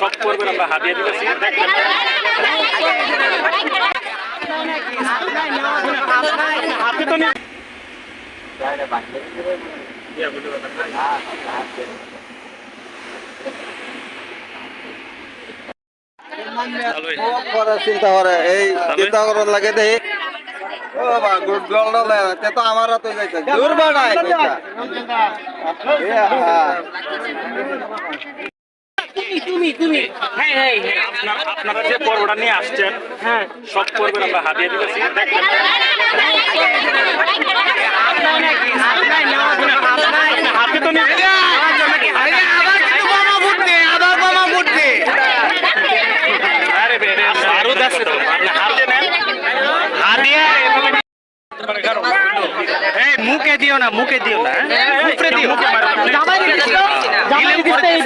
সব করবেন আমরা হাতিয়ে দিতেছি হাতে তো নেই। চিন্তা করে এই চিন্তা করার লাগে দেই গুড গল তে আমার যাইতে দূর বাড়ায় কইতা তুমি। হ্যাঁ আপনারা- আপনারা যে পর্বটা নিয়ে আসছেন হ্যাঁ। সব পর্বের আমরা হারিয়ে দিয়েছি দেখবেন হাতে তো নেই আরে বে রে বারুদ আছে তো আপনি হাতে নেন হাতিয়া এভাবে এই মুখে দিও না মুখে দিও না উপরে দিও।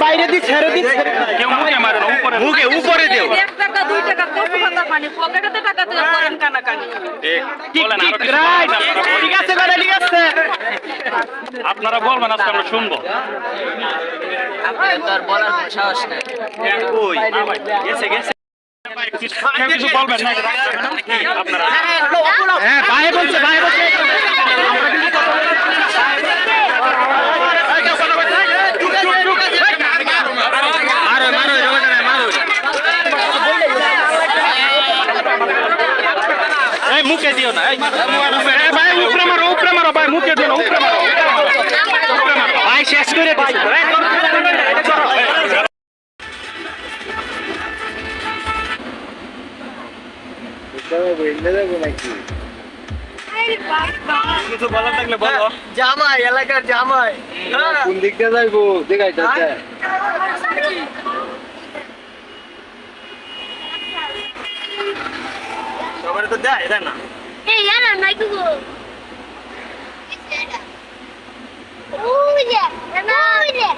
বাইরে দি ছেড়ে দি কেউ মুখে মারো না উপরে মুখে উপরে দিও। এক টাকা দুই টাকা কত কথা পানি? পকেটে টাকা তুলে করেন কানাকানি বলেন আরও কিছু। ঠিক আছে কথা ঠিক আছে। আপনারা বলবেন আজকে আমরা শুনব। কই? গেছে গেছে। কেউ কিছু বলবেন না আপনারা হ্যাঁ ভাই বলছে ভাই বলছে মারো মারো মারো এই মুখে দিও না এই এই ভাই উপরে মারো উপরে মারো ভাই মুখে দিও না উপরে মারো উপরে মারো ভাই শেষ করে দিছি কিছু বলার থাকলে বলো জামাই এলাকার জামাই কোন দিক দিয়ে যাইবো দেখাইতেছে সবাই তো দেয় দেয় না. Uya, yana uya.